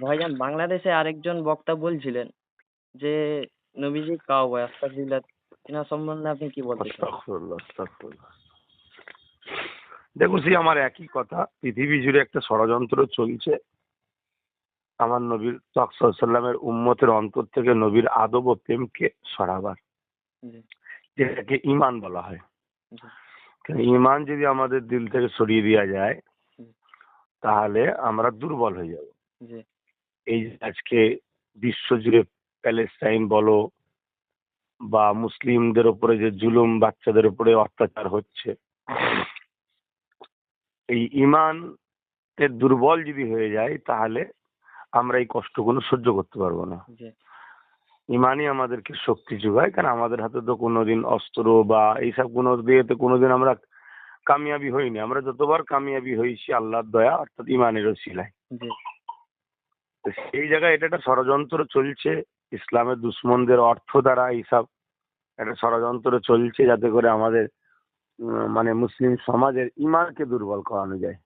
ভাইজান বাংলাদেশে আরেকজন বক্তা বলছিলেন যে নবীজি কাউবয় আস্তাগফিরুল্লাহ এনার সম্বন্ধে আপনি কি বলতে চান? আস্তাগফিরুল্লাহ, আস্তাগফিরুল্লাহ। দেখুন সেই আমার একই কথা পৃথিবী জুড়ে একটা ষড়যন্ত্র চলছে। আমার নবীর সাল্লামের উম্মতের অন্তর থেকে নবীর আদব ও প্রেমকে সরাবার। যেটাকে ইমান বলা হয়। ইমান যদি আমাদের দিল থেকে সরিয়ে দেওয়া যায় তাহলে আমরা দুর্বল হয়ে যাব। এই আজকে বিশ্বজুড়ে প্যালেস্টাইন বলো বা মুসলিমদের উপরে যে জুলুম বাচ্চাদের উপরে অত্যাচার হচ্ছে এই ইমান দুর্বল যদি হয়ে যায় তাহলে আমরা এই কষ্টগুলো সহ্য করতে পারব না। ইমানই আমাদেরকে শক্তি যোগায় কারণ আমাদের হাতে তো কোনোদিন অস্ত্র বা এইসব কোনো দিয়ে তো কোনোদিন আমরা কামিয়াবি হইনি। আমরা যতবার কামিয়াবি হয়েছি আল্লাহর দয়া অর্থাৎ ইমানের ওসিলায় তো সেই জায়গায় এটা একটা ষড়যন্ত্র চলছে। ইসলামের দুশ্মনদের অর্থ দ্বারা এইসব একটা ষড়যন্ত্র চলছে যাতে করে আমাদের মানে মুসলিম সমাজের ইমানকে দুর্বল করানো যায়।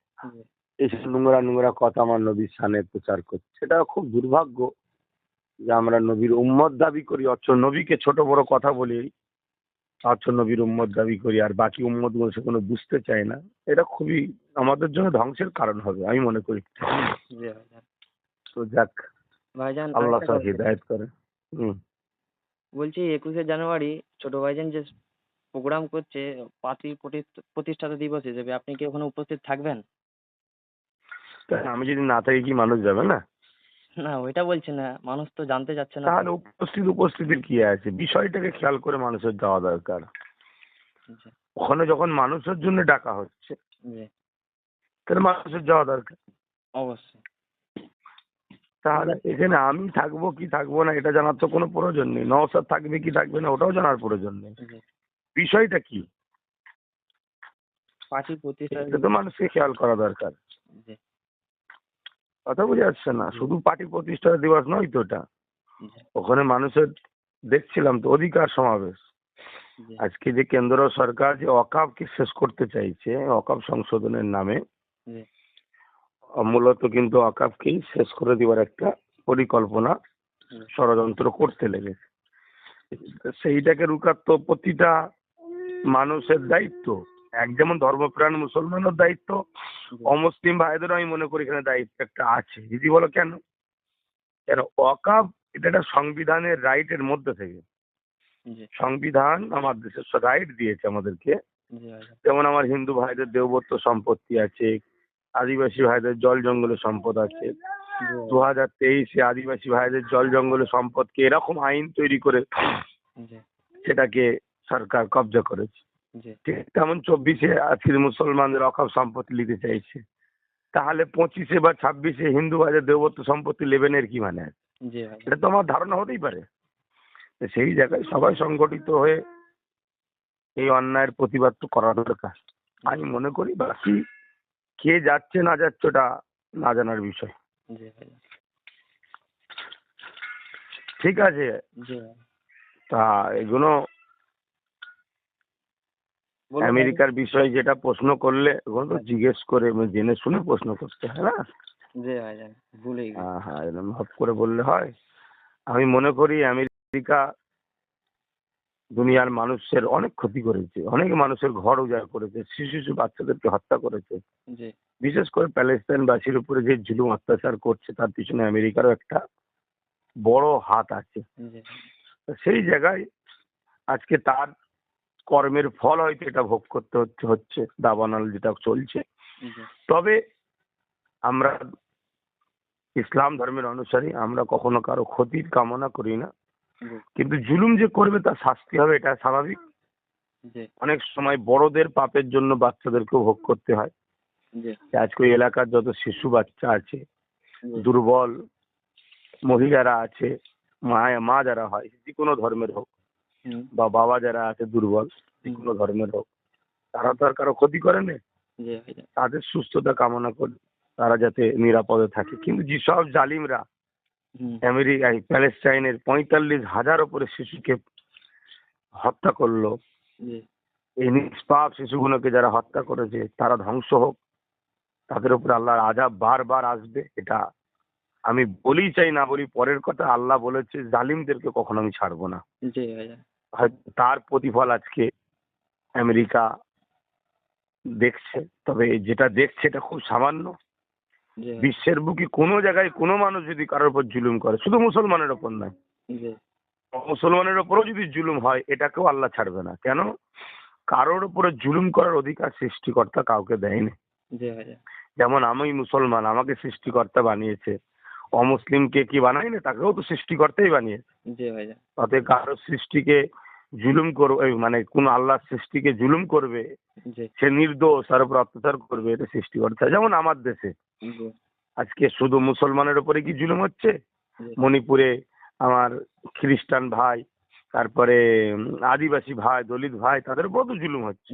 এইসব নোংরা নোংরা কথা আমার নবীর সামনে প্রচার করছে। সেটা খুব দুর্ভাগ্য যে আমরা নবীর উম্মত দাবি করি, অথচ নবীকে ছোট বড় কথা বলি, অথচ নবীর উম্মত দাবি করি আর বাকি উম্মতগুলো সে কোনো বুঝতে চায় না। এটা খুবই আমাদের জন্য ধ্বংসের কারণ হবে, আমি মনে করি। তো যাক ভাইজান আল্লাহ সব কথা। করে। হুম। বলছি একুশে জানুয়ারি ছোট ভাইজান যে প্রোগ্রাম করছে পার্টি প্রতিষ্ঠাতা দিবস হিসেবে আপনি কি ওখানে উপস্থিত থাকবেন? আমি যদি না থাকি কি মানুষ যাবে না? না ওইটা বলছি না মানুষ তো জানতে চাচ্ছে না। তাহলে উপস্থিত উপস্থিতির কি আছে? বিষয়টাকে খেয়াল করে মানুষের যাওয়া দরকার। ওখানে যখন মানুষের জন্য ডাকা হচ্ছে তাহলে মানুষের যাওয়া দরকার। অবশ্যই। তাহলে এখানে আমি থাকব কি থাকব না এটা জানার তো কোনো প্রয়োজন নেই। নওসাদ থাকবে কি থাকবে না ওটাও জানার প্রয়োজন নেই। বিষয়টা কি? পার্টি প্রতিষ্ঠা তো মানুষকে খেয়াল করা দরকার। কথা বুঝে যাচ্ছে না শুধু পার্টি প্রতিষ্ঠা দিবস নয় তো ওটা ওখানে মানুষের দেখছিলাম তো অধিকার সমাবেশ। আজকে যে কেন্দ্র সরকার যে অকাপকে শেষ করতে চাইছে অকাপ সংশোধনের নামে মূলত কিন্তু অকাপকেই শেষ করে দেওয়ার একটা পরিকল্পনা ষড়যন্ত্র করতে লেগেছে। সেইটাকে রুখার তো প্রতিটা মানুষের দায়িত্ব। এক যেমন ধর্মপ্রাণ মুসলমানের দায়িত্ব অমুসলিম ভাইদেরও আমি মনে করি এখানে দায়িত্ব একটা আছে। দিদি বলো কেন? কেন অকাপ এটা একটা সংবিধানের রাইটের মধ্যে থেকে। সংবিধান আমার দেশের রাইট দিয়েছে আমাদেরকে। যেমন আমার হিন্দু ভাইদের দেবত্ব সম্পত্তি আছে আদিবাসী ভাইদের জল জঙ্গলের সম্পদ আছে। দু হাজার তেইশে আদিবাসী ভাইদের জল জঙ্গলের সম্পদকে এরকম আইন তৈরি করে সেটাকে সরকার কবজা করেছে। ঠিক তেমন চব্বিশে আজকের মুসলমানদের অকাপ সম্পত্তি নিতে চাইছে। তাহলে পঁচিশে বা ছাব্বিশে হিন্দু ভাইদের দেবত্ব সম্পত্তি লেবেনের কি মানে আছে? এটা তো আমার ধারণা হতেই পারে। সেই জায়গায় সবাই সংগঠিত হয়ে এই অন্যায়ের প্রতিবাদ তো করা দরকার। আমি মনে করি বাকি কে যাচ্ছে না যাচ্ছে ওটা না জানার বিষয়। ঠিক আছে। তা এগুলো আমেরিকার বিষয়ে যেটা প্রশ্ন করলে এগুলো তো জিজ্ঞেস করে মানে জেনে শুনে প্রশ্ন করতে হয় না। হ্যাঁ হ্যাঁ এরকম করে বললে হয়। আমি মনে করি আমেরিকা দুনিয়ার মানুষের অনেক ক্ষতি করেছে। অনেক মানুষের ঘর উজাড় করেছে শিশু শিশু বাচ্চাদেরকে হত্যা করেছে। বিশেষ করে প্যালেস্তাইনবাসীর উপরে যে জুলুম অত্যাচার করছে তার পিছনে আমেরিকারও একটা বড় হাত আছে। সেই জায়গায় আজকে তার কর্মের ফল হয়তো এটা ভোগ করতে হচ্ছে হচ্ছে দাবানল যেটা চলছে। তবে আমরা ইসলাম ধর্মের অনুসারী আমরা কখনো কারও ক্ষতির কামনা করি না। কিন্তু জুলুম যে করবে তার শাস্তি হবে এটা স্বাভাবিক। অনেক সময় বড়দের পাপের জন্য বাচ্চাদেরকেও ভোগ করতে হয়। আজকে ওই এলাকার যত শিশু বাচ্চা আছে দুর্বল মহিলারা আছে মা মা যারা হয় যে কোনো ধর্মের হোক বা বাবা যারা আছে দুর্বল যে কোনো ধর্মের হোক তারা তো আর কারও ক্ষতি করে না। তাদের সুস্থতা কামনা করি তারা যাতে নিরাপদে থাকে। কিন্তু যেসব জালিমরা আমেরিকায় প্যালেস্টাইনের পঁয়তাল্লিশ হাজার ওপরে শিশুকে হত্যা করল। এই নিষ্পাপ শিশুগুলোকে যারা হত্যা করেছে তারা ধ্বংস হোক। তাদের উপরে আল্লাহর আজাব বারবার আসবে এটা আমি বলি চাই না বলি পরের কথা আল্লাহ বলেছে জালিমদেরকে কখনো আমি ছাড়বো না। তার প্রতিফল আজকে আমেরিকা দেখছে তবে যেটা দেখছে এটা খুব সামান্য। বিশ্বের বুকে কোনো জায়গায় কোনো মানুষ যদি কারোর উপর জুলুম করে শুধু মুসলমানের ওপর নয়। মুসলমানের ওপরও যদি জুলুম হয় এটাকেও আল্লাহ ছাড়বে না। কেন? কারোর উপরে জুলুম করার অধিকার সৃষ্টিকর্তা কাউকে দেয়নি। যেমন আমি মুসলমান আমাকে সৃষ্টিকর্তা বানিয়েছে। অমুসলিমকে কি বানায়নি? তাকেও তো সৃষ্টিকর্তাই বানিয়েছে। অতএব কারোর সৃষ্টিকে জুলুম করবে মানে কোন আল্লাহর সৃষ্টিকে জুলুম করবে সে নির্দোষ তার উপর অত্যাচার করবে এটা সৃষ্টিকর্তা যেমন আমার দেশে আজকে শুধু মুসলমানের উপরে কি জুলুম হচ্ছে? মণিপুরে আমার খ্রিস্টান ভাই তারপরে আদিবাসী ভাই দলিত ভাই তাদের উপর তো জুলুম হচ্ছে।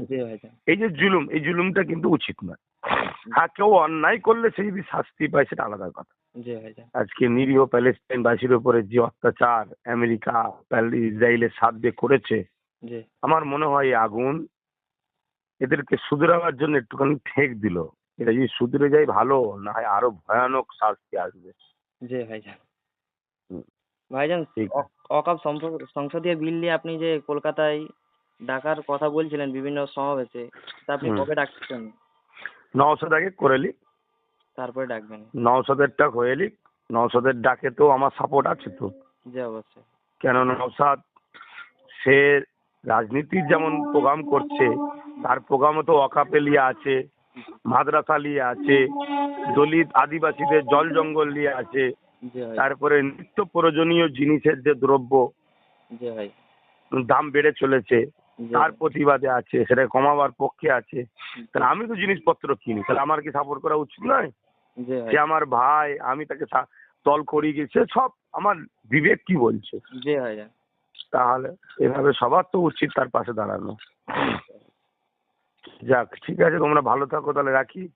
এই যে জুলুম এই জুলুমটা কিন্তু উচিত নয়। হ্যাঁ কেউ অন্যায় করলে সে যদি শাস্তি পায় সেটা আলাদা কথা। আজকে নিরীহ প্যালেস্টাইনবাসীর উপরে যে অত্যাচার আমেরিকা ইসরায়েলের সাথ দিয়ে করেছে আমার মনে হয় আগুন এদেরকে শুধরাবার জন্য একটুখানি ঠেক দিল। এটা যদি শুধরে যায় ভালো না হয় আরও ভয়ানক শাস্তি আসবে। জি ভাইজান ভাইজান অকাপ সংসদীয় বিল নিয়ে আপনি যে কলকাতায় ডাকার কথা বলছিলেন বিভিন্ন সমাবেশে তা আপনি কবে ডাকছেন? নওশাদ আগে করেলি তারপরে ডাকবেন নওশাদের ডাক হয়েলি নওশাদের ডাকে তো আমার সাপোর্ট আছে তো। জি অবশ্যই। কেন নওশাদ সে রাজনীতির যেমন প্রোগ্রাম করছে তার প্রোগ্রামও তো অকাপে লিয়ে আছে মাদ্রাসা নিয়ে আছে দলিত আদিবাসীদের জল জঙ্গল নিয়ে আছে তারপরে নিত্য প্রয়োজনীয় জিনিসের যে দ্রব্য দাম বেড়ে চলেছে তার প্রতিবাদে আছে সেটা কমাবার পক্ষে আছে। তাহলে আমি তো জিনিসপত্র কিনি তাহলে আমার কি সাপোর্ট করা উচিত নয়? সে আমার ভাই আমি তাকে দল করিয়ে গেছে সব আমার বিবেক কি বলছে? তাহলে এভাবে সবার তো উচিত তার পাশে দাঁড়ানো। যাক ঠিক আছে তোমরা ভালো থাকো তাহলে রাখি।